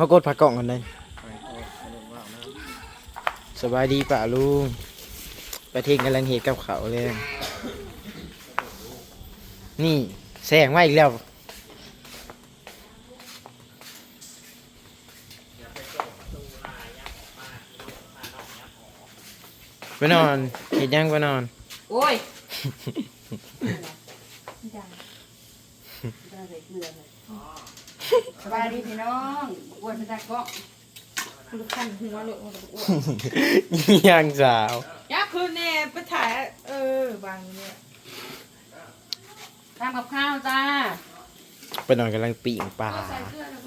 เขากดผักกล่องกันเลยสบายดีป่ะลุงไปเทงกำลังเหตุกับเขาวเลย นี่แสงมาอีกแล้วไปนอนเห็นยังไปนอน โอ้ย สบายดีพี่น้องอ้วนมาจากเกาะลูกคันหัวเลยมันอ้วนยังสาวยากคืนเนี่ยไปถ่าย เออบางเนี่ยทำกับข้าวจ้าไปนอนกำลังปีงปลาใส่เสื้อแล้ว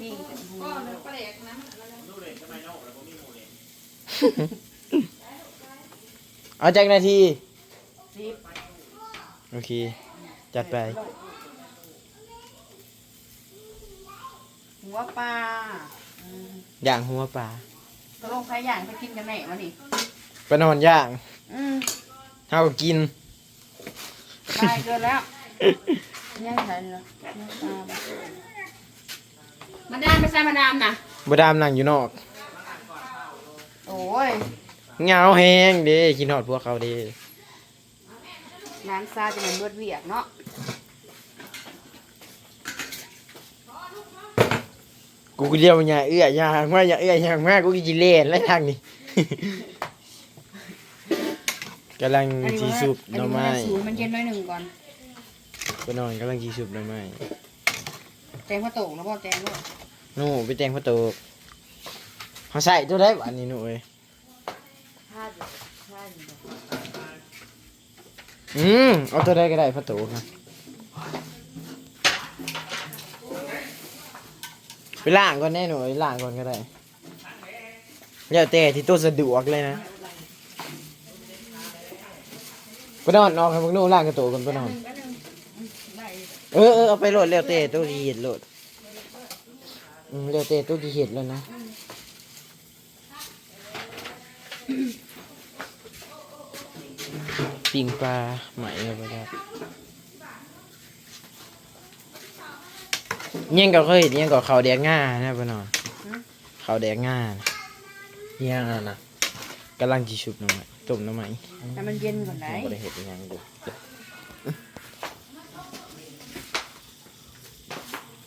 ก็ก็เลยปลาแดกนะเอาจากนาที โอเค จัดไป หัวปลาอืมย่างหัวปลาตกลงใครอย่างไปกินกันแน่วะนี่ไปนอนย่างอืมเท่ากินตายเกินแล้วย่างใส่เลยย่างปลามาดามไปใส่มาดามนะบดามนั่งอยู่นอกโอ้ยเหงาแหงเด้กินหอดพวกเขาเด้ร้านซาจะเป็นเบิดเวียกเนาะ กูก็เรียกว่าอย่าเอื้อยางว่าอย่าเอื้อยางมากกูก็จิเล่นแล้วทางนี้ กำลังจีสุบหน่อไม้อันนี้มันสูงมันเย็นหน้อยหนึ่งก่อนไปนอนกำลังจีสุบหน่อไม้แตงพระโตกแล้วก็แตงด้วยหนู่ไปแจงพระโตกเขาใส่ตัวได้อันนี้หนูเอ้ยผ้าอยู่ผ้าอยู่อืมเอาตัวได้ก็ได้พระโตกครับ ไปล่างก่อนแน่หนูล่างก่อนก็ได้อย่าแต่ที่ตัวสะดวกเลยนะไปนอนนอนให้พวกนู้ล่างกระโตกกันไปนอนเออเออเอาไปโหลดเร็วเตะตู้ที่เห็ดโหลดเร็วเตะตู้ที่เห็ดแล้วนะปิงปลาใหม่เลยไปแล้ ยังก็เคยเห็นยังก็เขาวแดงง่านะไปนอนเขาวแดงง่านะยังอะนะกำลังจีชุบหน่อไม้ต้มหน่อไม้ให้มันเย็นก่อนไหนยังบ่ได้เห็ดอิหยังดู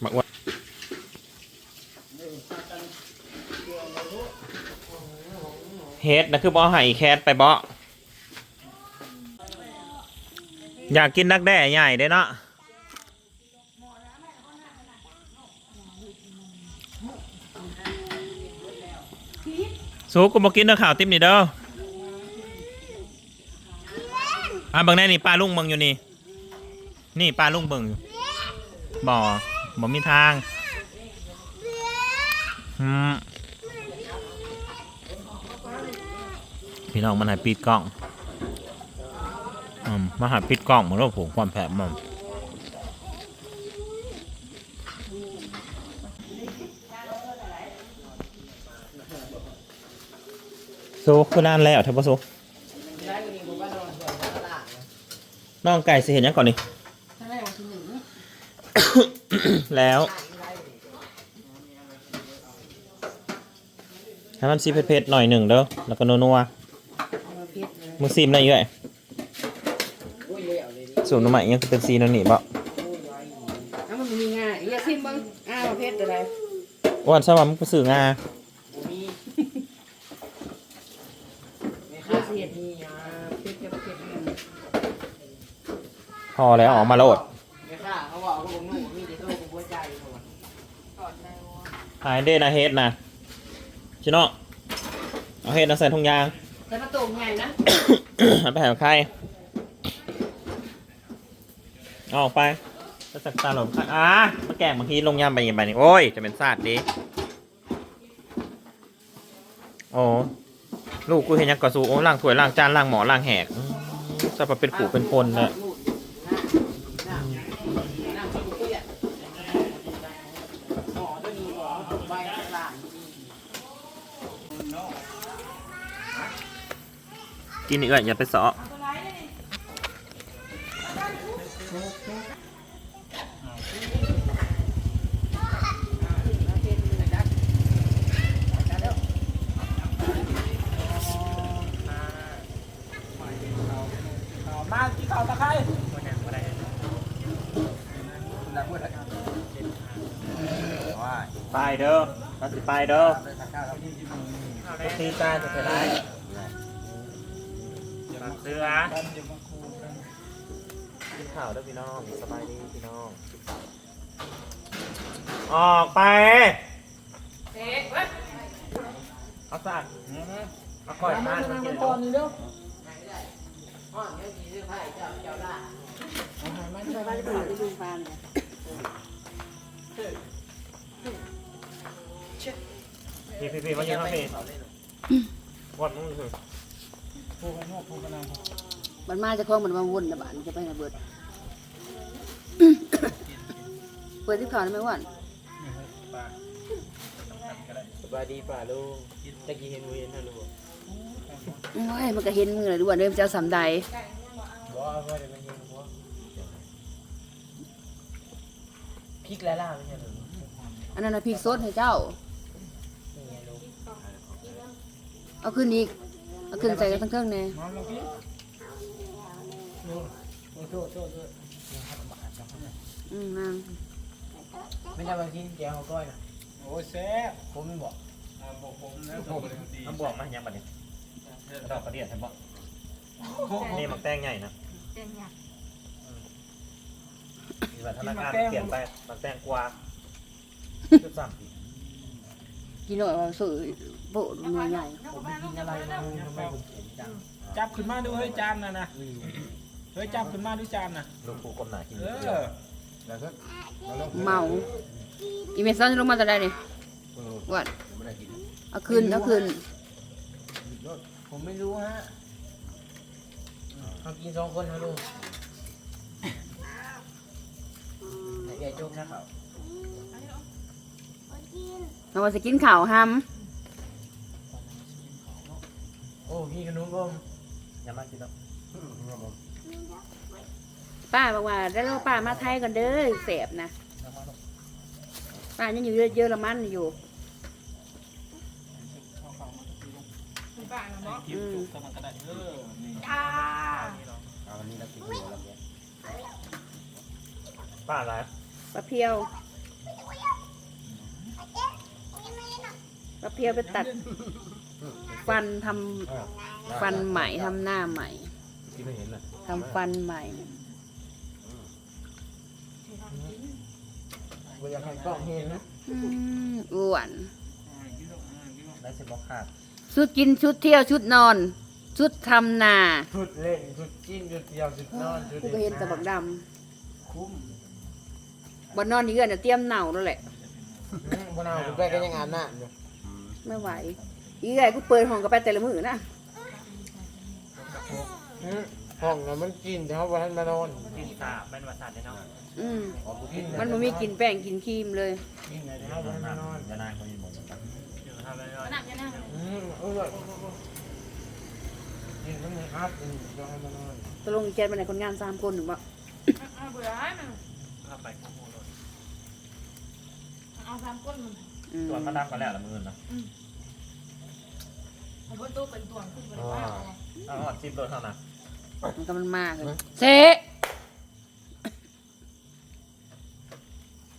มักว่าเฮ็ดนะคือบ่ให้แคทไปบ่อยากกินนักแด้ใหญ่เด้เนาะ สูกูบ่กินเด้อข่าวติ๊มนี่เด้ออะเบางแน่นี่ปลาลุงเบิ่งอยู่นี่ นี่ปลาลุงเบิ่งอยู่บ่บ่มีทางอืมพี่น้องมันหายปิดกล้องอืมมาหาปิดกล้องเหมือนว่าผมความแผลมัน สูคือนานแล้วเถอะปะสูน้องไก่สิเห็นยังก่อนนี่แล้วให้มันซีเผ็ดๆหน่อยหนึ่งเด้อแล้วก็นัวๆมึงซีมได้เยอะสูตรหน่อไม้ยังเป็นซีนันนี่บ่แล้วมันมีงาอย่าซิมบ้างอ้าวเพชรอะไรวันสวรรค์มึงไปสื่องา พอแล้วออกมาโหลดไม่ค่ะเขาบอกว่าผมหนุ่มมีแต่ตัวผมหัวใจผมหายเด้นะเฮดนะชิโน่เอาเฮดนะใส่ถุงยางแต่ประตูใหญ่นะเอาไปหาใครเอาออกไปจะสักตาหลบอะมาแกล้งบางทีลงยำไปยังไงนี่โอ้ย จะเป็นซาดดิโอ้ลูกกูเห็นยังก่อสู้โอ้ล้างถ้วยล้างจานล้างหมอล้างแหกอื้อจะมาเป็นขู่เป็นคนเลย กินอีกอะอย่าไปสอมาที่เขาตะไครไปเด้อตัดสิไปเด้อตีตาจะไปได้ มาซื้ออะกินข้าวเด้อพี่น้องสบายดีพี่น้อง ออกไปเอ๊ะเว้ยเอาสักเอาก่อยมากินตอนนี้เด้อห้องเดี๋ยวมีเรื่องให้เจ้าเจ้าล่ามันไปบ้านไปดูดูฟันพี่พี่พี่มายืนข้างพี่วอดมึงคือมันมาจะคล้องมันมาวนนะบ้านจะไปนะเบิดเปิดที่ข่าวได้ไหมวันสบายดีป่าลุงตะกี้เห็นเวียนนะลูกโอ้ยมันก็เห็นมือเลยด้วยเริ่มจะเอาสำใดบ่ว่าเดี๋ยวมันเห็นบ่พริกและล่าไม่ใช่เหรออันนั้นนะพริกสดให้เจ้านี่ไงลูกเอาขึ้นอีก เอาขึ้นใส่กันทั้งเครื่องเนี่ยโทษโทษโทษอืมนางไม่ได้บางทีแกงเขาก้อยนะโอ้ยแซ่บผมไม่บอกอ่าบอกผมนะผมเลยดีน้ำบวกมายังบัดนี้ดอกกระเดียดใช่ปะนี่มันแป้งใหญ่นะเต็มเนี่ยมีแบบธนาคารเปลี่ยนไปมันแป้งกว่าคือสั่ง กินหน่อยว่าสื่อโบหน่วยใหญ่ผมไม่กินอะไรนะลุงทำไมผมเห็นจังจับขึ้นมาดูเฮ้ยจานน่ะนะอืมเฮ้ยจับขึ้นมาดูจานน่ะลูกปูกลมหนากินเอเดียวอแล้วก็เมาอีเมซันลงมาแต่ได้นี่วันเอาขึ้นเอาขึ้นผมไม่รู้ฮะเขากินสองคนนะลุงใหญ่จุกนะครับ เราว่าจะกินข่าวห้โอ้พี่ขนุนผมอย่ามากินแล้วำป้าบอกว่าได้แล้วป้ามาไทยกันเด้อเสบนะป้ายังอยู่เยอะๆละมันอยู่ คุณป้าเนาะคิวจุกกำลังกระดาษเออนี่จ้าเอาวันนี้เรากินอยู่แล้วเนี่ยป้าอะไรปลาเพียว ปลาเพียวไปตัดฟันทำฟันใหม่ทำหน้าใหม่ที่ไม่เห็นน่ะทำฟันใหม่ กูอยากให้กล้องเห็นนะอืมอ้วนได้สิบอกขาดชุดกินชุดเที่ยวชุดนอน ชุดทำนา ชุดเล่นชุดกินชุดเที่ยวชุดนอนชุดกูก็เห็นแต่บักดคุ้มำบนนอนนี่เกินเตรียมเหน่าแล้วแหละ อืมบนเอาคุณแป้ก็ยังอาบน้ำอยู่ ไม่ไหวอีไงกูเปิดห้องก็ไปแต่ละมือนะอืมห้องน่ะมันกินแต่เขาวันนั้นมานอนกินสาเป็นวัสดุเนาะอืมกินมันไม่มีกินแป้งกินครีมเลย กินแต่เขาวันนั้นมานอนจะนานเขามีหมดกันหนักยังไงอืมเออกินทั้งมืออัพอืมจะให้มานอนตกลงอีแกนเป็นไหนคนงานสามคนหรือเปล่าเอาเบื่อให้มันถ้าไปข้าวโพดเอาสามก้นมัน อืมตัวมาดำกันแล้วละมือนะเอาประตูเป็นตัวขึ้นไปเลยว่าเอาหอดซิปรถเท่านั้นมันก็มันมากเลยเซ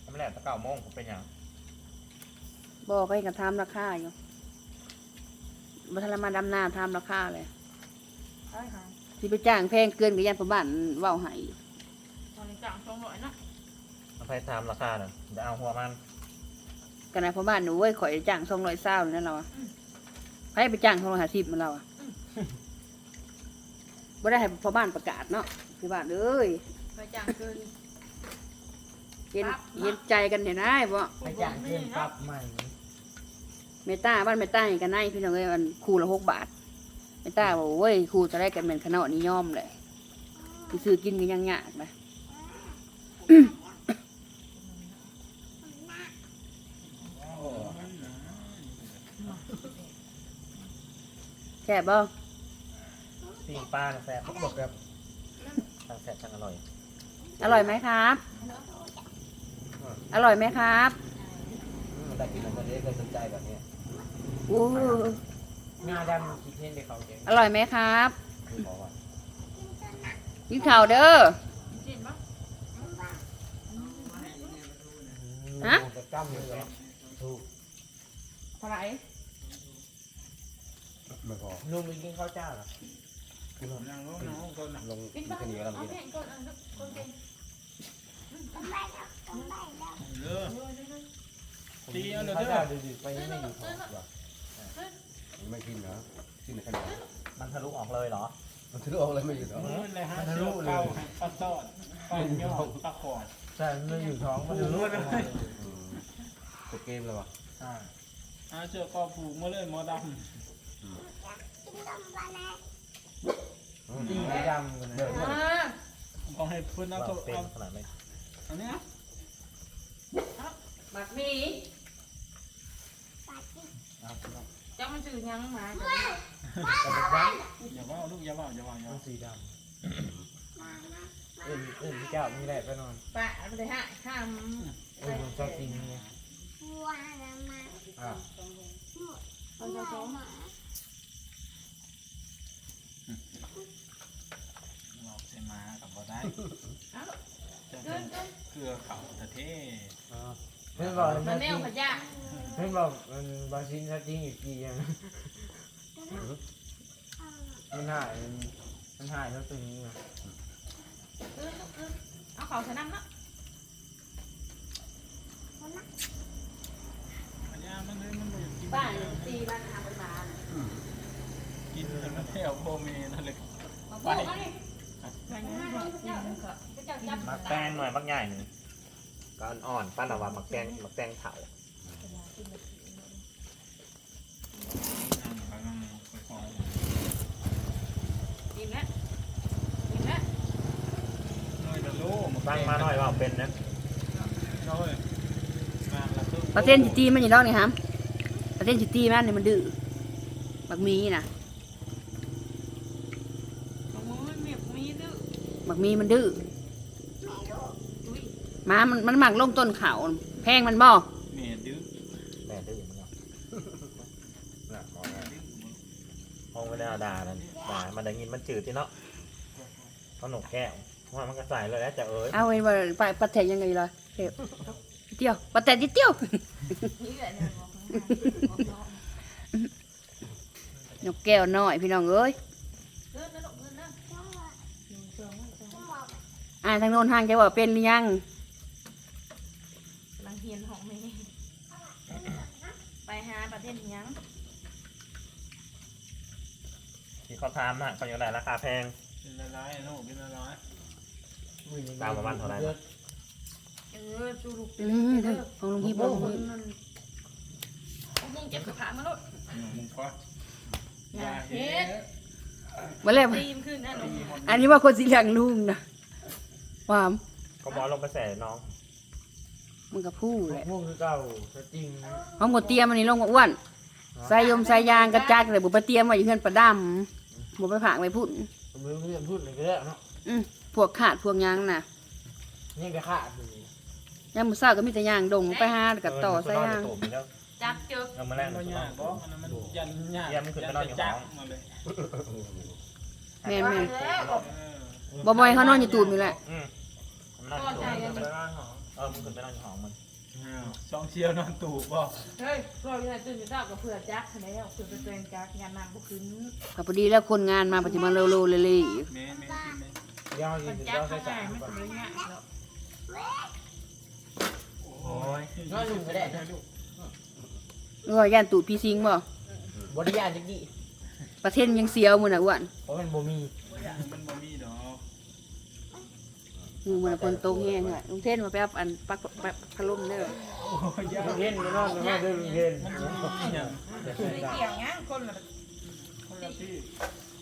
ทำแรกตะเก้าโมงผมเป็นยังบอกให้กันทำราคาอยู่บัทรมาดำนาทำราคาเลยใช่ค่ะที่ไปจ้างแพงเกินกับยันประบ้านเว้าให้ตอนนี้จ่างสองร้อยนะมันไปทำราคาเนี่ยจะเอาหัวมัน กันนะประบ้านหนูเว้ยข่อยจ้างสองร้อยเศร้าเลยนั่นเราอะให้ไปจ้างสองร้อยห้าสิบมันเราอะบ่ได้ให้พอบ้านประกาศเนาะคือบ้านเอ้ยไปจ่างเกินเห็นเห็นใจกันเห็นได้บ่ไปจ่ายเงินปรับใหม่เมตาบ้านเมตาอย่างกันไนพี่น้องเอ้ยมันคู่ละหกบาทเมตาบอกเว้ยคู่จะได้กันเป็นขนาดนิยมเลยคือซื้อกินกันยังยากนะ ซ่บบ่ปิ้งปลาแซ่บบอกแบบทั้งแซ่บทั้งอร่อย อร่อยไหมครับ อร่อยไหมครับได้กินแล้วคนนี้ก็สนใจแบบนี้อู้งาดำคิดเห็นได้เขาเจ๋งอร่อยไหมครับคือบอกว่ากินข้าวเด้อจริงปะจำอยู่แล้วถูกเท่าไหร่ ไม่พอลุงไปกินข้าวเจ้าเหรอนั่งลงน้องคนน่ะลงกินแค่บ้างนี้ก็เอาทำเพลนี้งก่อนเอาคนเก่งเด้อตีเอาเลยข้าวเด้อเจ้าดื้อๆไปยังไม่อยู่ท้องว่ะไม่กินเหรอกินในขนมมันทะลุออกเลยเหรอ มันทะลุออกเลยไม่อยู่เหรอมือเลยฮะเชือกเข้าให้ปลาซอดปลาย่อปลาขอดใช่มันไม่อยู่ท้องมันรู้เลยจะเกมเลยวะอาเชือกก็ผูกมาเลยหมอด ตีไม่ดำกันนะำก็ให้เพื่อนเอาตัวเป็นเอาขนาดไหนอันนี้ยบักหมีจะมันจืดยังมาแต่แบบนั้นอย่าว่าลูกอย่าว่าอย่าว่าอย่าว่าสีดำเอ็นเอ็นเจ้ามีแหละไปนอนปะไปเลยฮะห้ามเอ็นมันชอบกินไงอ่า มันจะท้อง เราใช่มากับบ่ได้จะ เป็นเกลือเขาตะเทอ่าเพื่อนบอกมัมันนแนจริวงขยะเพื่อนบอกมันบาซินจริงอยู่กี่ยังมันหายมันหายแล้วตัวนี้นะเอาเขาใส่น้ำเนาะอันนี้มันเลยมันบ่อยากกินบ้านเนี่ยตีบ้านหาไปมากินจนมันแถวโบเมนั่นเลยมาปลูกเอาดิ มันยังไม่กินก็จะจับจับมักแตงหน่อยมักใหญ่หนึ่งก็อ่อนๆป้าละว่ามักแตงมักแตงเผากินแล้วกินแล้วน้อยละโลตั้งมาหน่อยว่าเป็นนะน้อยงานละตึ้งประเทศจิตีมันอยู่ดอกนี่ครับประเทศจิตีมันนี่มันดื้อบักหมีน่ะ ของมึงมันมีมีดื้อ บักห มีมันดื้ออุ้ยหมามันมันหมักลงต้นเขาแพงมันบ่เมียดื้อแม่ดื้อมันเนาะน่ะขอนะห้องไม่ได้เอาด่านั่นด่ามันได้ยินมันจืดที่เนาะขนมแก้วว่ามันก็ใส่เลยแล้วจะเอ้ยเอาไว้ว่าไปประเทศยังไงล่ะเดี๋ยวเดียวประเทศนิดเดียวนี่แหละเนี่ยบอกของนกแก้วน้อยพี่น้องเอ้ย เดินนะลูกเดินนะ อ่าทางโน้นห่างจะว่าเป็นหรือยังกำลังเฮียนของแม่ไปหาประเทศยังที่เขาทำน่ะเขาอยากได้ราคาแพง เป็นละลายโน่เป็นละลายตามมาบ้านเท่าไหร่เออจูลูกอืมเด้อของลุงฮิปโอ้ของโหลุงฮิปมันโอ้โหเจ็บขามาลูกมึงก็อย่าเฮ็ดมาแล้วตีมขึ้นนะหนูอันนี้ว่าคนสีเหลืองลุงนะค วามเขาบอกลงไปใส่น้องมันก็พูดแหละพวกคือเก่าจริงเขาหมดเตรียมอันนี้ลงมาอ้วนใส่ยมใส่ยางกระจักเลยบุไปเตรียมไว้อยู่เพื่อนประดำบุไปผักไว้พุ่นมือเพื่อนพูดเลยก็ได้เนาะอืมพวกขาดพวกยางน่ะนี่ก็ขาดอยู่ยามมื้อเช้าก็มีแต่ยางดงไปหาแล้วกับต่อใส่ยางเออมันก็นอนอยู่ตูบนี่แล้วจับเจอเออมาแรกมัมันนยากบ่อันนั้นมันยันยากยันมันขึ้นไปนอนอยู่ห้องมาเลยแม่นแม่นแล้วเออบ่บ่อยเขานอนอยู่ตูบนี่แหละ อืมมันนอนอยู่ตูบเออมันขึ้นไปนอนอยู่ห้องมันอ้าวสองเชียวนอนตูบบ่เฮ้ยเราอยู่ไหนตื่นอยู่เช้ากับเผื่อจักแล้วเผื่อไปเป็นจักยานางบุขึ้นก็พอดีแล้วคนงานมาปัจจุบันโลๆเลยแม่แม่กินแม่ยาวจริมันงจักยาวข้าใส่งในสามมันจะเลยง่ายแล้วโอ้ยนอนอยู่ก็ได้นะๆรู้ว่าย่านตูดพี่ซิงบ่บริยานจังดีประเทศยังเสียวมื้อน่ะอ้วนเพราะมันบ่มีมันบ่มีดอก มือมันคนตกแห้งอะลุงเทนมาไปเอาอันปักปักพัดลมเด้อโอ้ยยาลุงเห็นก็นอนก็นอนเด้อลุงเห็นมันมีอย่างไม่เกี่ยวงั้นคนละคนละที่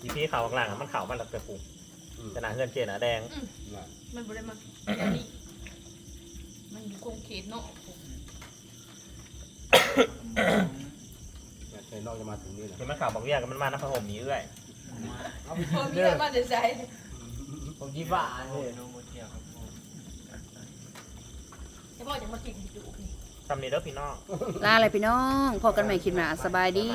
อีพี่เขาข้างหลังอะมันเขามันระเกิดปูขนาดเงินเจนอะแดงมันบริมันอันนี้มันอยู่คงเขตเนาะในนอกจะมาถึงนี่นะเห็นมันเขาบอกเรียกมันมาน้ำพระห่มหนีเอื้อยเอาไปพอมีเด้อะไรอมาจะใส่ผมจีบ้าโอ้เนี่ยยโนโมเทีย ครับผมจะบอกจะมาจิกจุกนี่ทำนี้เด้อพี่น้อง ลาอะไรพี่น้องพอกันใหม่คลิปหน้าสบายดี